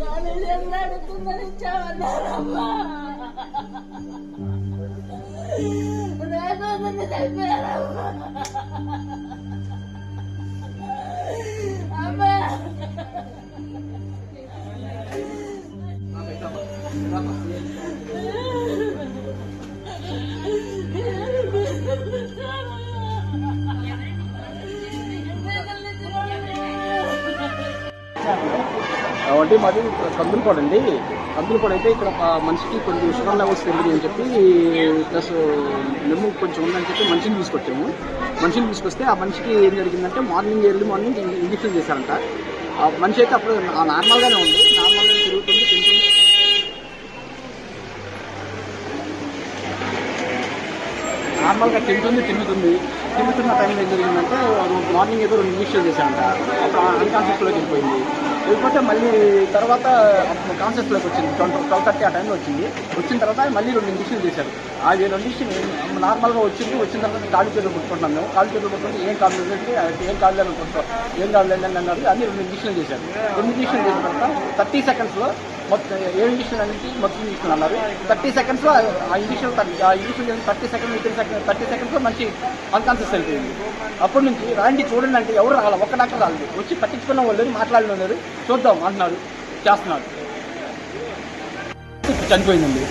College అడుగుతుందని ఇచ్చామన్నారమ్మా లేకపోతే చనిపోయారమ్మా అమ్మా కాబట్టి మాది కందులపాడు అండి కందులపాడు అయితే ఇక్కడ ఒక మనిషికి కొంచెం షుగర్ లెవెల్స్ పెరిగింది అని చెప్పి ప్లస్ నెమ్ము కొంచెం ఉందని చెప్పి మనిషిని తీసుకొచ్చాము. మనిషిని తీసుకొస్తే ఆ మనిషికి ఏం జరిగిందంటే మార్నింగ్ ఎర్లీ మార్నింగ్ ఇంజక్షన్ చేశారంట. ఆ మనిషి అయితే అప్పుడు నార్మల్గానే ఉంది. నార్మల్గానే తిరుగుతుంది తింటుంది నార్మల్గా తింటుంది తిరుగుతుంది తిరుగుతున్న టైంలో ఏం జరిగిందంటే మార్నింగ్ ఏదో రెండు ఇంజక్షన్ చేశారంట. అప్పుడు అన్కాన్షియస్లోకి వెళ్ళిపోయింది. వెళ్ళిపోతే మళ్ళీ తర్వాత కాన్షియస్లోకి వచ్చింది. ట్వంటీ ట్వెల్వ్ థర్టీ ఆ టైంలో వచ్చింది. వచ్చిన తర్వాత మళ్ళీ రెండు ఇంజక్షన్ చేశారు. ఆ రెండు ఇంజక్షన్ నార్మల్గా వచ్చింది. వచ్చిన తర్వాత కాలు చేతులు కొట్టుకుంటున్నాం మేము. కాలు చేతులు కొట్టుకుంటే ఏం కాదు లేదంటే ఏం కాదు లేదు ఏం కాదు లేదని అన్నారు అన్ని రెండు ఇంజక్షన్ చేశారు. రెండు ఇంజక్షన్ చేసిన తర్వాత థర్టీ సెకండ్స్లో మొత్తం ఏ ఇంజక్షన్ అనేది మొత్తం ఇంజక్షన్ అన్నారు. థర్టీ సెకండ్స్లో ఆ ఇంజక్షన్ ఆ injection thirty second three second thirty సెకండ్స్లో మంచి అన్కాన్షియస్ అయిపోయింది. అప్పటి నుంచి రాండి చూడండి అంటే ఎవరు రావాలి ఒక్క డాక్టర్ రాలేదు. వచ్చి పట్టించుకున్న వాళ్ళు మాట్లాడిన వాళ్ళు చూద్దాం అంటున్నారు. చేస్తున్నారు. చనిపోయిందండి.